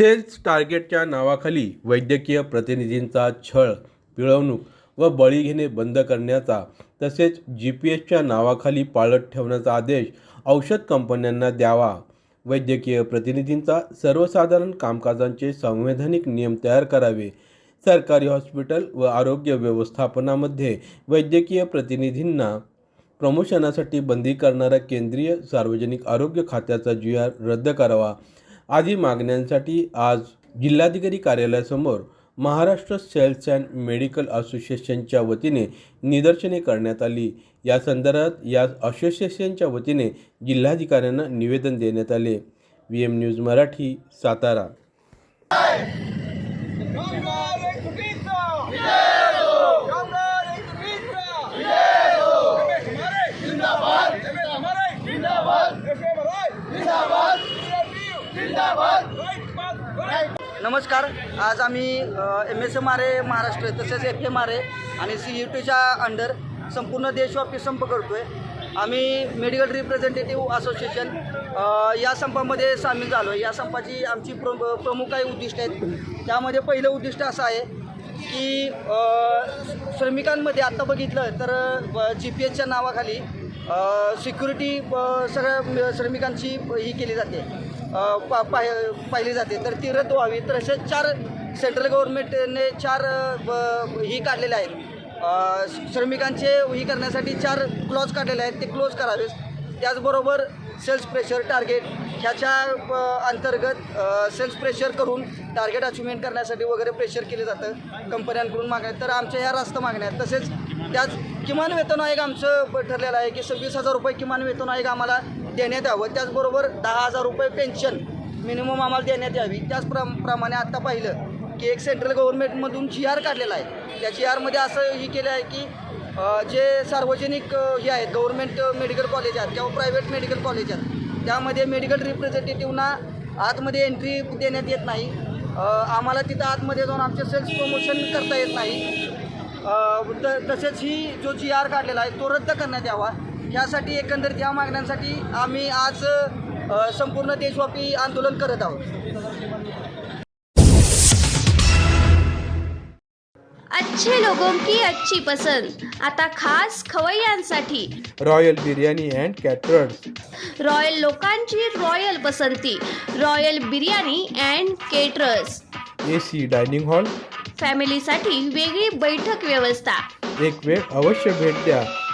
Cells टार्गेटच्या नावाखाली वैद्यकीय प्रतिनिधींचा छळ पिळवणूक व बळी घेणे बंद करण्याचा तसेच जी पी एसच्या नावाखाली पाळत ठेवण्याचा आदेश औषध कंपन्यांना द्यावा. वैद्यकीय प्रतिनिधींचा सर्वसाधारण कामकाजांचे संवैधानिक नियम तयार करावे. सरकारी हॉस्पिटल व आरोग्य व्यवस्थापनामध्ये वैद्यकीय प्रतिनिधींना प्रमोशनासाठी बंदी करणारा केंद्रीय सार्वजनिक आरोग्य खात्याचा जी आर रद्द करावा. आदी मागण्यांसाठी आज जिल्हाधिकारी कार्यालयासमोर महाराष्ट्र सेल्स अँड मेडिकल असोसिएशनच्या वतीने निदर्शने करण्यात आली. या संदर्भात या असोसिएशनच्या वतीने जिल्हाधिकाऱ्यांना निवेदन देण्यात आले. V M news Marathi Satara. नमस्कार आज आम्ही M S M R A Maharashtra तसेच एफ एम आर ए आणि सी यू टीच्या अंडर संपूर्ण देशव्यापी संप करतो आहे आम्ही मेडिकल रिप्रेझेंटेटिव्ह असोसिएशन या संपामध्ये सामील झालो आहे या संपाची आमची प्र प्रमुख काही उद्दिष्ट आहेत. त्यामध्ये पहिलं उद्दिष्ट असं आहे की श्रमिकांमध्ये आत्ता बघितलं तर जी पी एसच्या नावाखाली सिक्युरिटी सगळ्या श्रमिकांची ही केली जाते. पा पाहिली जाते. तर ती रद्द व्हावी. तर असे चार सेंट्रल गव्हर्नमेंटने चार ब- ही काढलेले आहेत. श्रमिकांचे ही करण्यासाठी चार क्लॉज काढलेले आहेत. ते क्लोज करावेस त्याचबरोबर सेल्स प्रेशर टार्गेट ह्याच्या अंतर्गत सेल्स प्रेशर करून टार्गेट अचिव्हमेंट करण्यासाठी वगैरे प्रेशर केलं जातं कंपन्यांकडून मागण्या. तर आमच्या ह्या रास्त मागण्या आहेत. तसेच त्याच किमान वेतन आयोग आमचं ठरलेलं आहे की सव्वीस हजार रुपये किमान वेतन आयोग आम्हाला देण्यात यावं. त्याचबरोबर दहा हजार रुपये पेन्शन मिनिमम आम्हाला देण्यात यावी. त्याचप्रमाणे आत्ता पाहिलं की एक सेंट्रल गव्हर्नमेंटमधून जी आर काढलेला आहे. त्या जी आरमध्ये असं ही केलं आहे की जे सार्वजनिक हे आहेत गव्हर्नमेंट मेडिकल कॉलेज आहेत किंवा प्रायव्हेट मेडिकल कॉलेज आहेत त्यामध्ये मेडिकल रिप्रेझेंटेटिव्हना आतमध्ये एंट्री देण्यात येत नाही. आम्हाला तिथं आतमध्ये जाऊन आमचे सेल्स प्रमोशन करता येत नाही. त तसेच ही जो जी आर काढलेला आहे तो रद्द करण्यात यावा. ह्यासाठी एकंदरीत ह्या मागण्यांसाठी आम्ही आज संपूर्ण देशव्यापी आंदोलन करत आहोत. अच्छे लोगों की अच्छी पसंद. आता खास खवय्यांसाठी royal biryani and caterers royal लोकांची रॉयल पसंती. Royal biryani and caterers A C dining hall फॅमिलीसाठी वेगळी बैठक व्यवस्था. एक वेळ अवश्य भेट द्या.